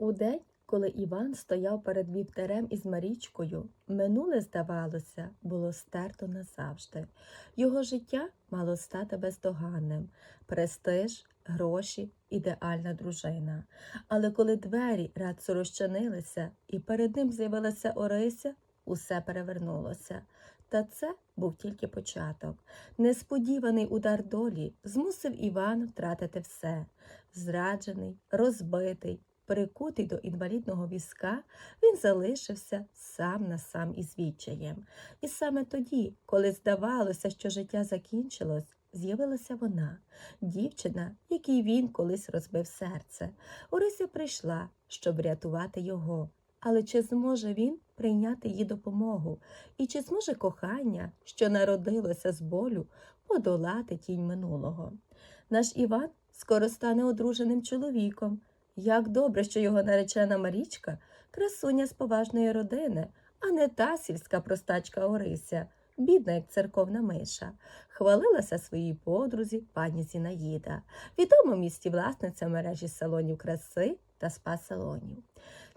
У день, коли Іван стояв перед вівтарем із Марічкою, минуле, здавалося, було стерто назавжди. Його життя мало стати бездоганним престиж, гроші, ідеальна дружина. Але коли двері радсу розчинилися і перед ним з'явилася Орися, усе перевернулося. Та це був тільки початок. Несподіваний удар долі змусив Івана втратити все. Зраджений, розбитий, прикутий до інвалідного візка, він залишився сам на сам із відчаєм. І саме тоді, коли здавалося, що життя закінчилось, з'явилася вона, дівчина, якій він колись розбив серце. Орися прийшла, щоб врятувати його. Але чи зможе він прийняти її допомогу? І чи зможе кохання, що народилося з болю, подолати тінь минулого? Наш Іван скоро стане одруженим чоловіком. Як добре, що його наречена Марічка красуня з поважної родини, а не та сільська простачка Орися, бідна, як церковна миша, хвалилася своїй подрузі пані Зінаїда, відома місті власниця мережі салонів краси та спа-салонів.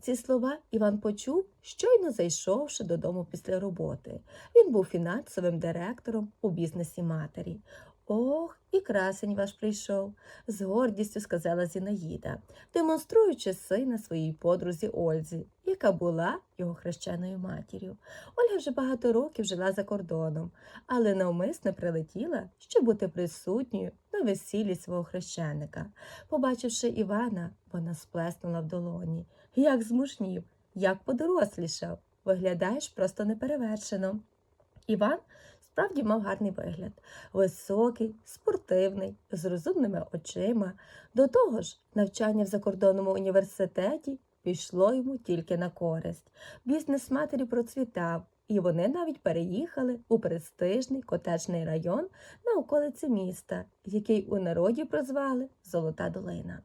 Ці слова Іван почув, щойно зайшовши додому після роботи. Він був фінансовим директором у бізнесі матері. Ох, і красень ваш прийшов, з гордістю сказала Зінаїда, демонструючи сина своїй подрузі Ользі, яка була його хрещеною матір'ю. Ольга вже багато років жила за кордоном, але навмисне прилетіла, щоб бути присутньою на весіллі свого хрещеника. Побачивши Івана, вона сплеснула в долоні. Як змужнів, як подорослішав, виглядаєш просто неперевершено. Іван справді мав гарний вигляд високий, спортивний, з розумними очима. До того ж, навчання в закордонному університеті пішло йому тільки на користь. Бізнес матері процвітав, і вони навіть переїхали у престижний котеджний район на околиці міста, який у народі прозвали Золота Долина.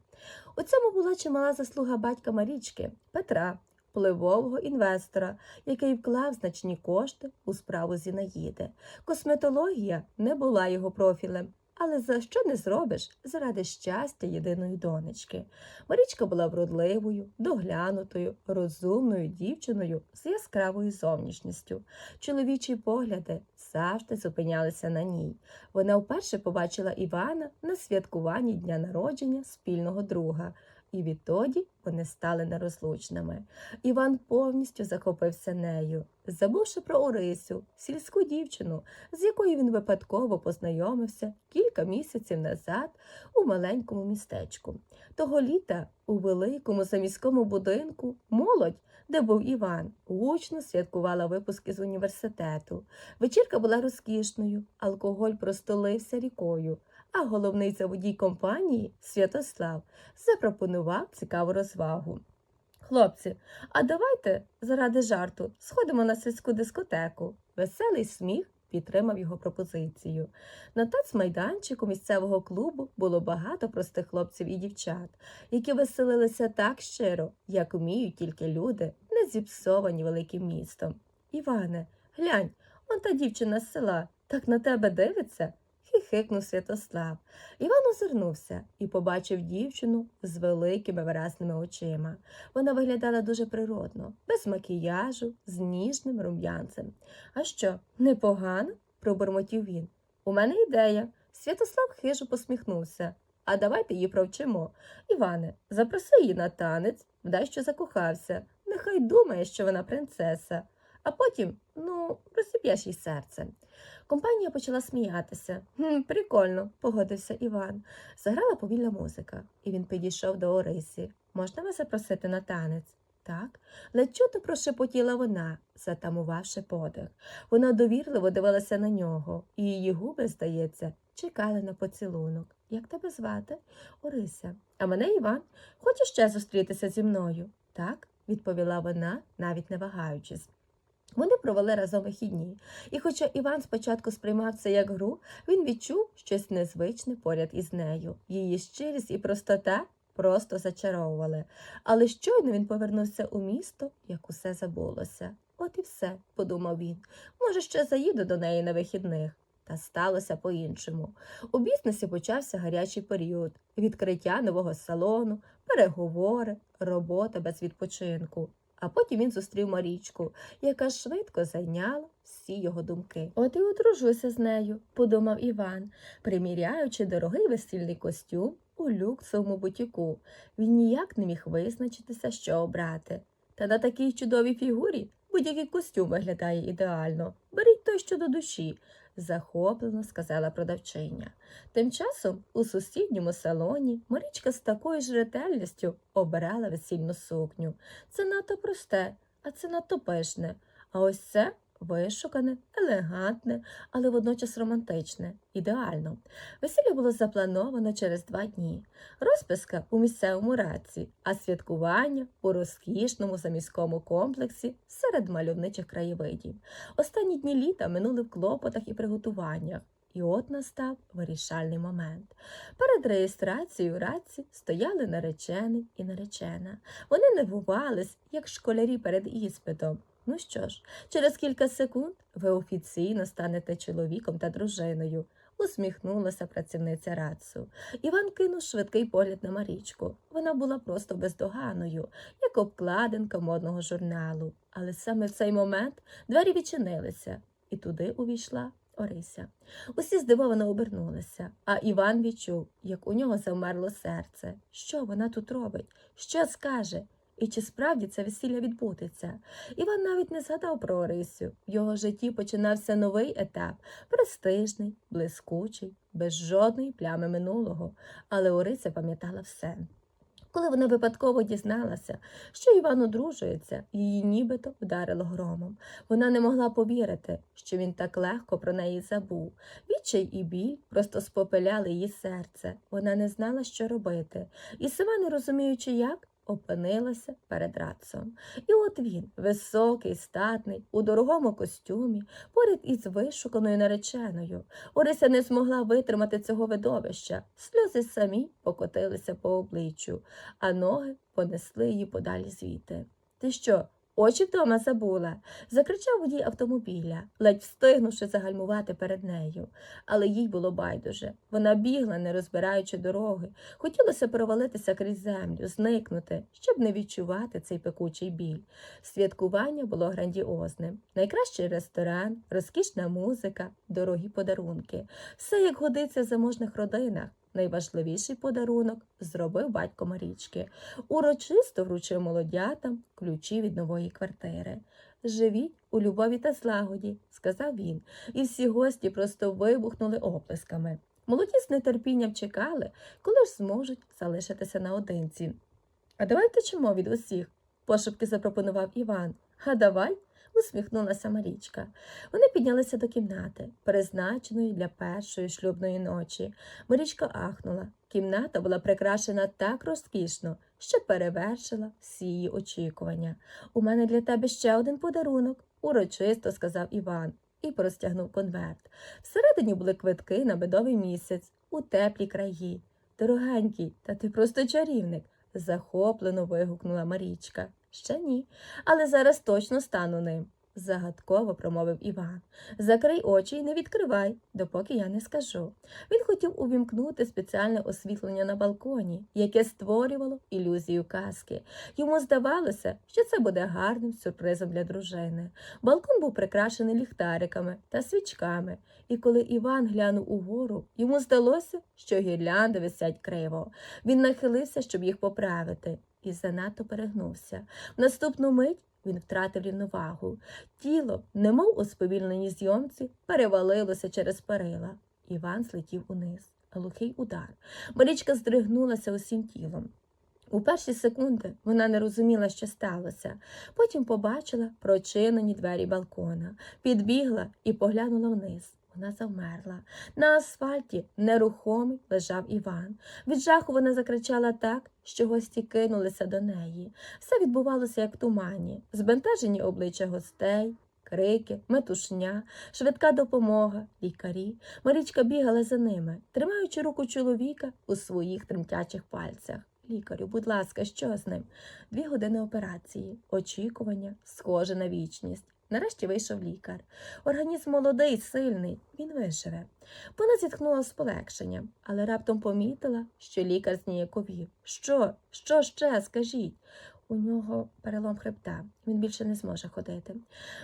У цьому була чимала заслуга батька Марічки Петра, впливового інвестора, який вклав значні кошти у справу Зінаїди. Косметологія не була його профілем. Але за що не зробиш заради щастя єдиної донечки? Марічка була вродливою, доглянутою, розумною дівчиною з яскравою зовнішністю. Чоловічі погляди завжди зупинялися на ній. Вона вперше побачила Івана на святкуванні дня народження спільного друга, і відтоді вони стали нерозлучними. Іван повністю захопився нею, забувши про Орисю, сільську дівчину, з якою він випадково познайомився кілька місяців назад у маленькому містечку. Того літа у великому заміському будинку молодь, де був Іван, гучно святкувала випуски з університету. Вечірка була розкішною, алкоголь простолився рікою. А головний заводій компанії Святослав запропонував цікаву розвагу. Хлопці, а давайте заради жарту сходимо на сільську дискотеку. Веселий сміх підтримав його пропозицію. На тацмайданчику місцевого клубу було багато простих хлопців і дівчат, які веселилися так щиро, як вміють тільки люди, не зіпсовані великим містом. Іване, глянь, он та дівчина з села так на тебе дивиться. Хихикнув Святослав. Іван озирнувся і побачив дівчину з великими виразними очима. Вона виглядала дуже природно, без макіяжу, з ніжним рум'янцем. А що, непогано? пробурмотів він. У мене ідея. Святослав хижо посміхнувся. А давайте її провчимо. Іване, запроси її на танець, вдай, що закохався. Нехай думає, що вона принцеса, а потім, ну, розіб'єш їй серце. Компанія почала сміятися. «Хм, Прикольно, погодився Іван. Заграла повільна музика, і він підійшов до Орисі. Можна вас запросити на танець? Так, ледь чутно прошепотіла вона, затамувавши подих. Вона довірливо дивилася на нього, і її губи, здається, чекали на поцілунок. Як тебе звати? Орися. А мене Іван. Хочеш ще зустрітися зі мною? Так, відповіла вона, навіть не вагаючись. Вони провели разом вихідні, і хоча Іван спочатку сприймав це як гру, він відчув щось незвичне поряд із нею. Її щирість і простота просто зачаровували. Але щойно він повернувся у місто, як усе забулося. От і все, подумав він. Може, ще заїду до неї на вихідних. Та сталося по-іншому. У бізнесі почався гарячий період, відкриття нового салону, переговори, робота без відпочинку. А потім він зустрів Марічку, яка швидко зайняла всі його думки. От і одружуся з нею, подумав Іван, приміряючи дорогий весільний костюм у люксовому бутіку. Він ніяк не міг визначитися, що обрати. Та на такій чудовій фігурі будь-який костюм виглядає ідеально. Беріть той, що до душі, захоплено сказала продавчиня. Тим часом у сусідньому салоні Марічка з такою ж ретельністю обирала весільну сукню. Це надто просте, а це надто пишне. А ось це вишукане, елегантне, але водночас романтичне, ідеально. Весілля було заплановано через два дні. Розписка у місцевому раці, а святкування у розкішному заміському комплексі серед мальовничих краєвидів. Останні дні літа минули в клопотах і приготуваннях. І от настав вирішальний момент. Перед реєстрацією раці стояли наречений і наречена. Вони нервувались, як школярі перед іспитом. Ну що ж, через кілька секунд ви офіційно станете чоловіком та дружиною, усміхнулася працівниця рацу. Іван кинув швидкий погляд на Марічку. Вона була просто бездоганою, як обкладинка модного журналу. Але саме в цей момент двері відчинилися, і туди увійшла Орися. Усі здивовано обернулися, а Іван відчув, як у нього завмерло серце. Що вона тут робить? Що скаже? І чи справді це весілля відбудеться? Іван навіть не згадав про Орисю. В його житті починався новий етап престижний, блискучий, без жодної плями минулого. Але Орися пам'ятала все. Коли вона випадково дізналася, що Іван одружується, її нібито вдарило громом. Вона не могла повірити, що він так легко про неї забув. Відчай і біль просто спопиляли її серце. Вона не знала, що робити, і сама, не розуміючи як, опинилася перед рацом. І от він, високий, статний, у дорогому костюмі, поряд із вишуканою нареченою. Орися не змогла витримати цього видовища. Сльози самі покотилися по обличчю, а ноги понесли її подалі звідти. Ти що? Очі вдома забула, закричав водій автомобіля, ледь встигнувши загальмувати перед нею. Але їй було байдуже. Вона бігла, не розбираючи дороги. Хотілося провалитися крізь землю, зникнути, щоб не відчувати цей пекучий біль. Святкування було грандіозним. Найкращий ресторан, розкішна музика, дорогі подарунки. Все як годиться в заможних родинах. Найважливіший подарунок зробив батько Марічки. Урочисто вручив молодятам ключі від нової квартири. Живіть у любові та злагоді, сказав він, і всі гості просто вибухнули оплесками. Молоді з нетерпінням чекали, коли ж зможуть залишитися наодинці. А давай втечемо від усіх, пошепки запропонував Іван. А давай, усміхнулася Марічка. Вони піднялися до кімнати, призначеної для першої шлюбної ночі. Марічка ахнула. Кімната була прикрашена так розкішно, що перевершила всі її очікування. У мене для тебе ще один подарунок, урочисто сказав Іван і простягнув конверт. Всередині були квитки на медовий місяць у теплі краї. Дорогенький, та ти просто чарівник, захоплено вигукнула Марічка. Ще ні, але зараз точно стану ним, загадково промовив Іван. Закрий очі і не відкривай, допоки я не скажу. Він хотів увімкнути спеціальне освітлення на балконі, яке створювало ілюзію казки. Йому здавалося, що це буде гарним сюрпризом для дружини. Балкон був прикрашений ліхтариками та свічками, і коли Іван глянув угору, йому здалося, що гірлянди висять криво. Він нахилився, щоб їх поправити, і занадто перегнувся. В наступну мить він втратив рівновагу. Тіло, немов у сповільненій зйомці, перевалилося через перила. Іван злетів униз. Глухий удар. Марічка здригнулася усім тілом. У перші секунди вона не розуміла, що сталося. Потім побачила прочинені двері балкона, підбігла і поглянула вниз. Вона завмерла. На асфальті нерухомий лежав Іван. Від жаху вона закричала так, що гості кинулися до неї. Все відбувалося як в тумані, збентежені обличчя гостей. Крики, метушня, швидка допомога, лікарі. Марічка бігала за ними, тримаючи руку чоловіка у своїх тремтячих пальцях. Лікарю, будь ласка, що з ним? Дві години операції, очікування, схоже на вічність. Нарешті вийшов лікар. Організм молодий, сильний, він виживе. Вона зітхнула з полегшенням, але раптом помітила, що лікар зніяковів. Що? Що ще? Скажіть. У нього перелом хребта, він більше не зможе ходити.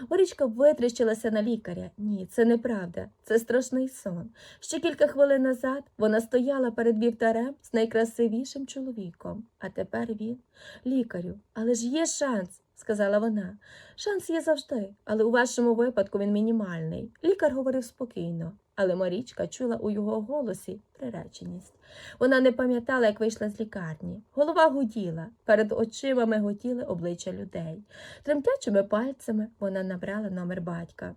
Горічка витріщилася на лікаря. Ні, це неправда, це страшний сон. Ще кілька хвилин назад вона стояла перед вівтарем з найкрасивішим чоловіком, а тепер він лікарю. Але ж є шанс, сказала вона. Шанс є завжди, але у вашому випадку він мінімальний. Лікар говорив спокійно, але Марічка чула у його голосі приреченість. Вона не пам'ятала, як вийшла з лікарні. Голова гуділа, перед очима миготіли обличчя людей. Тремтячими пальцями вона набрала номер батька.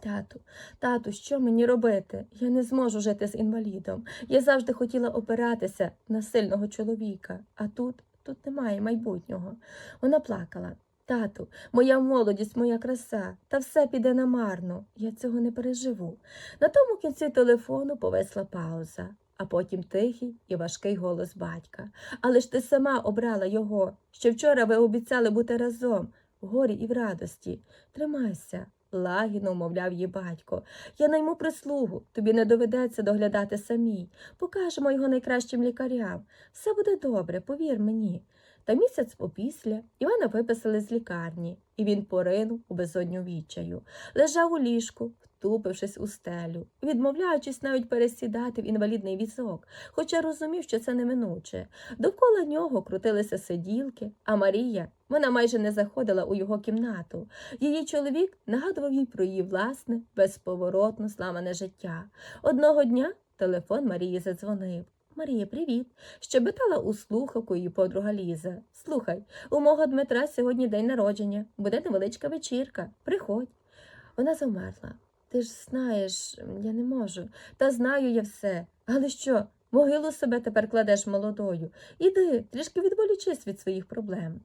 Тату, тату, що мені робити? Я не зможу жити з інвалідом. Я завжди хотіла опиратися на сильного чоловіка, а тут, тут немає майбутнього. Вона плакала. Тату, моя молодість, моя краса, та все піде намарно. Я цього не переживу. На тому кінці телефону повисла пауза, а потім тихий і важкий голос батька. Але ж ти сама обрала його, що вчора ви обіцяли бути разом, в горі і в радості. Тримайся, лагідно умовляв її батько. Я найму прислугу, тобі не доведеться доглядати самій. Покажемо його найкращим лікарям. Все буде добре, повір мені. Та місяць попісля Івана виписали з лікарні, і він поринув у безодню відчаю. Лежав у ліжку, втупившись у стелю, відмовляючись навіть пересідати в інвалідний візок, хоча розумів, що це неминуче. Довкола нього крутилися сиділки, а Марія вона майже не заходила у його кімнату. Її чоловік нагадував їй про її власне, безповоротно зламане життя. Одного дня телефон Марії задзвонив. Марія, привіт. Щебетала у слухавку її подруга Ліза. Слухай, у мого Дмитра сьогодні день народження, буде невеличка вечірка. Приходь. Вона завмерла. Ти ж знаєш, я не можу. Та знаю я все. Але що, могилу себе тепер кладеш молодою. Іди, трішки відволічись від своїх проблем.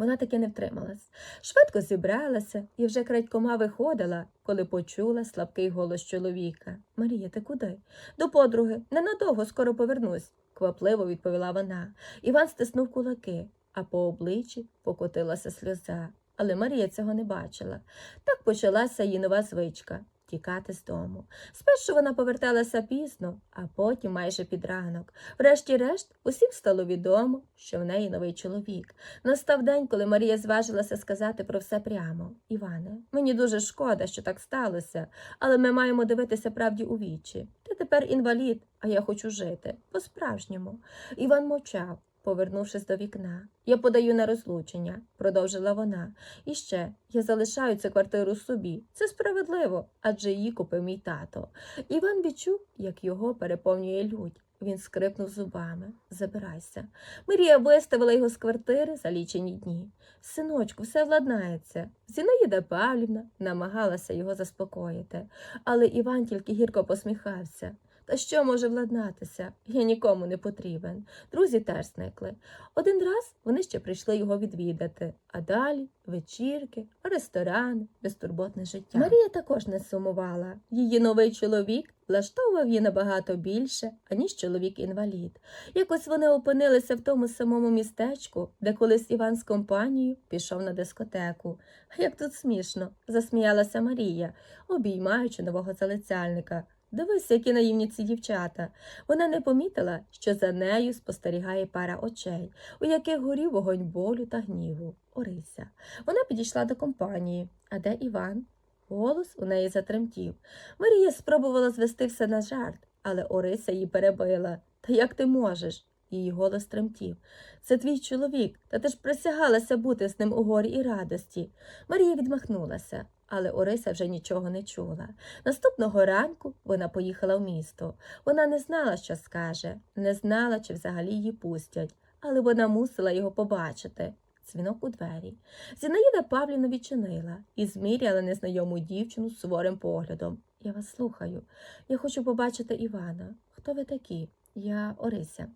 Вона таки не втрималась. Швидко зібралася і вже крадькома виходила, коли почула слабкий голос чоловіка. Марія, ти куди? До подруги, ненадовго скоро повернусь, квапливо відповіла вона. Іван стиснув кулаки, а по обличчі покотилася сльоза. Але Марія цього не бачила. Так почалася її нова звичка тікати з дому. Спершу вона поверталася пізно, а потім майже під ранок. Врешті-решт, усім стало відомо, що в неї новий чоловік. Настав день, коли Марія зважилася сказати про все прямо. Іване, мені дуже шкода, що так сталося, але ми маємо дивитися правді у вічі. Ти тепер інвалід, а я хочу жити. По-справжньому. Іван мовчав. Повернувшись до вікна, я подаю на розлучення, продовжила вона. І ще я залишаю цю квартиру собі. Це справедливо, адже її купив мій тато. Іван відчув, як його переповнює лють. Він скрипнув зубами. Забирайся. Марія виставила його з квартири за лічені дні. Синочку, все владнається. Зінаїда Павлівна намагалася його заспокоїти, але Іван тільки гірко посміхався. Та що може владнатися? Я нікому не потрібен. Друзі теж зникли. Один раз вони ще прийшли його відвідати, а далі вечірки, ресторани, безтурботне життя. Марія також не сумувала. Її новий чоловік влаштовував її набагато більше, аніж чоловік-інвалід. Якось вони опинилися в тому самому містечку, де колись Іван з компанією пішов на дискотеку. Як тут смішно, засміялася Марія, обіймаючи нового залицяльника. Дивись, які наївні ці дівчата. Вона не помітила, що за нею спостерігає пара очей, у яких горів вогонь болю та гніву. Орися. Вона підійшла до компанії. А де Іван? Голос у неї затремтів. Марія спробувала звести все на жарт, але Орися її перебила. Та як ти можеш? Її голос тремтів. Це твій чоловік, та ти ж присягалася бути з ним у горі і радості. Марія відмахнулася, але Орися вже нічого не чула. Наступного ранку вона поїхала в місто. Вона не знала, що скаже, не знала, чи взагалі її пустять, але вона мусила його побачити. Дзвінок у двері. Зінаїда Павлівна відчинила і зміряла незнайому дівчину суворим поглядом. Я вас слухаю. Я хочу побачити Івана. Хто ви такі? Я Орися.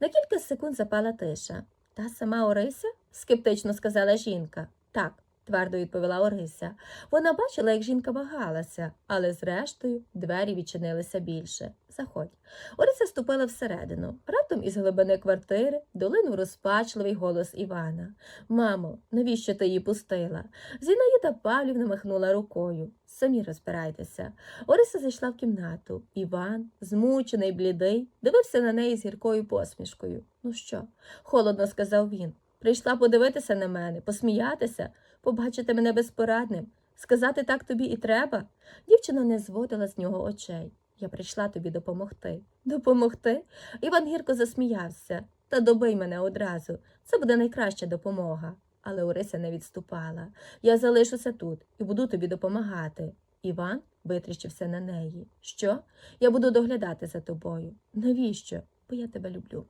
На кілька секунд запала тиша. Та сама Орися? скептично сказала жінка. Так, твердо відповіла Орися. Вона бачила, як жінка вагалася, але зрештою двері відчинилися більше. Заходь. Орися вступила всередину. Раптом із глибини квартири долинув розпачливий голос Івана. Мамо, навіщо ти її пустила? Зінаїда Павлівна махнула рукою. Самі розбирайтеся. Орися зайшла в кімнату. Іван, змучений, блідий, дивився на неї з гіркою посмішкою. Ну що? холодно сказав він. Прийшла подивитися на мене, посміятися, побачити мене безпорадним. Сказати так тобі і треба. Дівчина не зводила з нього очей. Я прийшла тобі допомогти. Допомогти? Іван гірко засміявся. Та добий мене одразу. Це буде найкраща допомога. Але Орися не відступала. Я залишуся тут і буду тобі допомагати. Іван витріщився на неї. Що? Я буду доглядати за тобою. Навіщо? Бо я тебе люблю.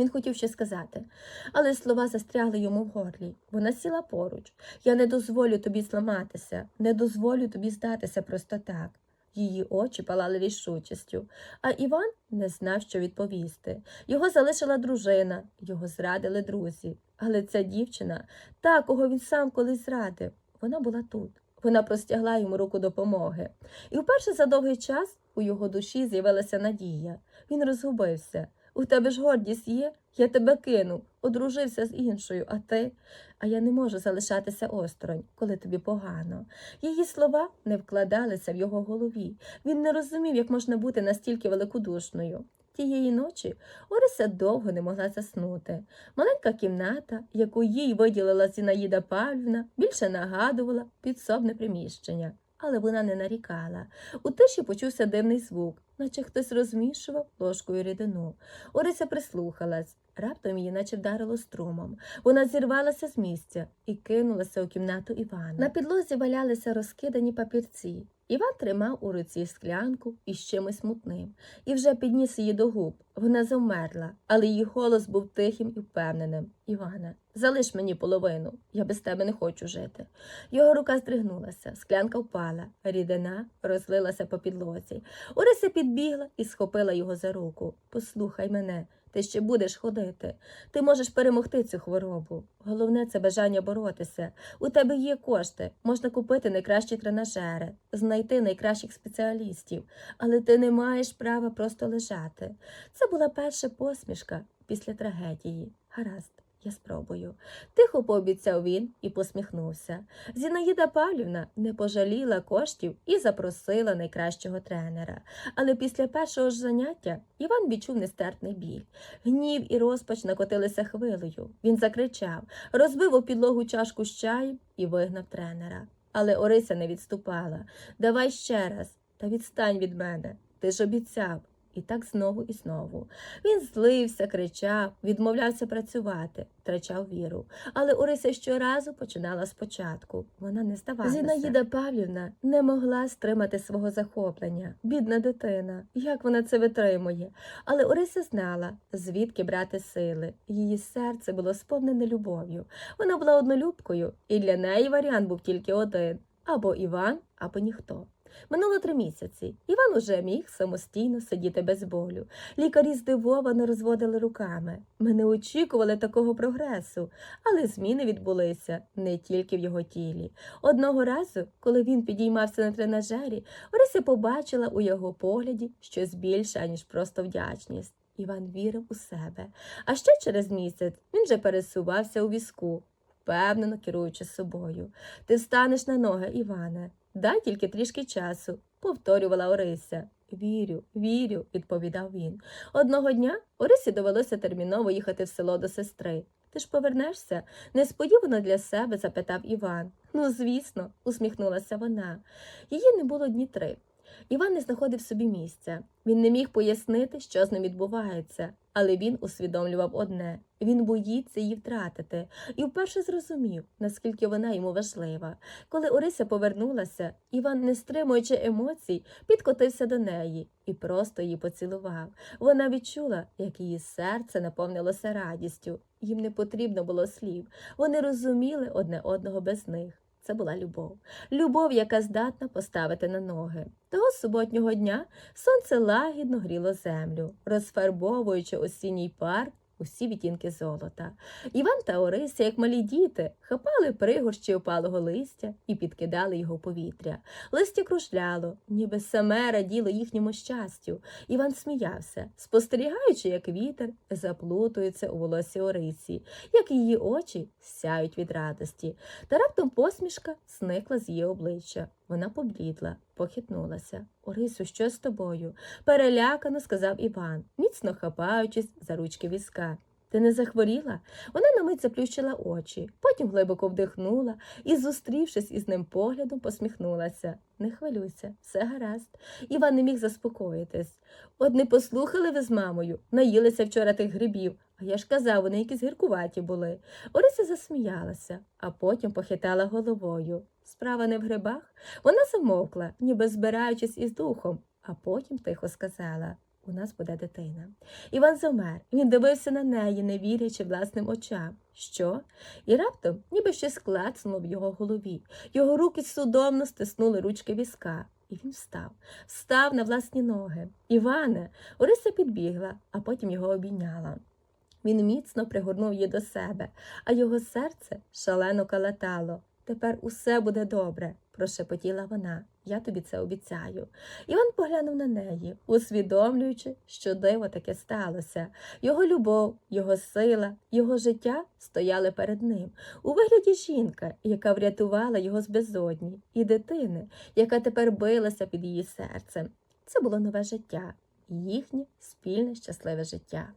Він хотів ще сказати, але слова застрягли йому в горлі. Вона сіла поруч. Я не дозволю тобі зламатися, не дозволю тобі здатися просто так. Її очі палали рішучістю, а Іван не знав, що відповісти. Його залишила дружина, його зрадили друзі. Але ця дівчина, та, кого він сам колись зрадив, вона була тут. Вона простягла йому руку допомоги. І вперше за довгий час у його душі з'явилася надія. Він розгубився. У тебе ж гордість є, я тебе кину, одружився з іншою, а ти. А я не можу залишатися осторонь, коли тобі погано. Її слова не вкладалися в його голові. Він не розумів, як можна бути настільки великодушною. Тієї ночі Орися довго не могла заснути. Маленька кімната, яку їй виділила Зінаїда Павлівна, більше нагадувала підсобне приміщення. Але вона не нарікала. У тиші почувся дивний звук, наче хтось розмішував ложкою рідину. Орися прислухалась. Раптом її наче вдарило струмом. Вона зірвалася з місця і кинулася у кімнату Івана. На підлозі валялися розкидані папірці. Іван тримав у руці склянку із чимось мутним і вже підніс її до губ. Вона завмерла, але її голос був тихим і впевненим. Іване, залиш мені половину, я без тебе не хочу жити. Його рука здригнулася, склянка впала, рідина розлилася по підлозі. Орися підбігла і схопила його за руку. Послухай мене, ти ще будеш ходити. Ти можеш перемогти цю хворобу. Головне це бажання боротися. У тебе є кошти, можна купити найкращі тренажери, знайти найкращих спеціалістів, але ти не маєш права просто лежати. Це була перша посмішка після трагедії. Гаразд. Я спробую. Тихо пообіцяв він і посміхнувся. Зінаїда Павлівна не пожаліла коштів і запросила найкращого тренера. Але після першого ж заняття Іван відчув нестерпний біль. Гнів і розпач накотилися хвилею. Він закричав, розбив у підлогу чашку з чаєм і вигнав тренера. Але Орися не відступала. Давай ще раз, та відстань від мене. Ти ж обіцяв. І так знову і знову. Він злився, кричав, відмовлявся працювати, втрачав віру. Але Орися щоразу починала спочатку. Вона не здавалася. Зінаїда Павлівна не могла стримати свого захоплення. Бідна дитина, як вона це витримує. Але Орися знала, звідки брати сили. Її серце було сповнене любов'ю. Вона була однолюбкою, і для неї варіант був тільки один або Іван, або ніхто. Минуло три місяці. Іван уже міг самостійно сидіти без болю. Лікарі здивовано розводили руками. Ми не очікували такого прогресу, але зміни відбулися не тільки в його тілі. Одного разу, коли він підіймався на тренажері, Орися побачила у його погляді щось більше, аніж просто вдячність. Іван вірив у себе. А ще через місяць він вже пересувався у візку, впевнено керуючи собою. Ти встанеш на ноги, Іване. Дай тільки трішки часу, повторювала Орися. Вірю, вірю, відповідав він. Одного дня Орисі довелося терміново їхати в село до сестри. Ти ж повернешся? несподівано для себе запитав Іван. Ну, звісно, усміхнулася вона. Її не було дні три. Іван не знаходив собі місця. Він не міг пояснити, що з ним відбувається, але він усвідомлював одне він боїться її втратити, і вперше зрозумів, наскільки вона йому важлива. Коли Орися повернулася, Іван, не стримуючи емоцій, підкотився до неї і просто її поцілував. Вона відчула, як її серце наповнилося радістю. Їм не потрібно було слів. Вони розуміли одне одного без них. Це була любов. Любов, яка здатна поставити на ноги. Того суботнього дня сонце лагідно гріло землю, розфарбовуючи осінній парк усі відтінки золота. Іван та Орися, як малі діти, хапали пригорщі опалого листя і підкидали його в повітря. Листя кружляло, ніби саме раділо їхньому щастю. Іван сміявся, спостерігаючи, як вітер заплутується у волосі Орисі, як її очі сяють від радості. Та раптом посмішка зникла з її обличчя. Вона поблідла, похитнулася. Орисю, що з тобою? перелякано сказав Іван, міцно хапаючись за ручки візка. Ти не захворіла? Вона на мить заплющила очі, потім глибоко вдихнула і, зустрівшись із ним поглядом, посміхнулася. Не хвилюйся, все гаразд. Іван не міг заспокоїтись. От не послухали ви з мамою, наїлися вчора тих грибів, а я ж казав, вони якісь гіркуваті були. Орися засміялася, а потім похитала головою. Справа не в грибах. Вона замовкла, ніби збираючись із духом, а потім тихо сказала у нас буде дитина. Іван замер. Він дивився на неї, не вірячи власним очам. Що? І раптом, ніби щось клацнуло в його голові. Його руки судомно стиснули ручки візка. І він встав, встав на власні ноги. Іване, Орися підбігла, а потім його обійняла. Він міцно пригорнув її до себе, а його серце шалено калатало. Тепер усе буде добре, прошепотіла вона. Я тобі це обіцяю. Іван поглянув на неї, усвідомлюючи, що диво таке сталося. Його любов, його сила, його життя стояли перед ним у вигляді жінка, яка врятувала його з безодні, і дитини, яка тепер билася під її серцем. Це було нове життя, їхнє спільне щасливе життя.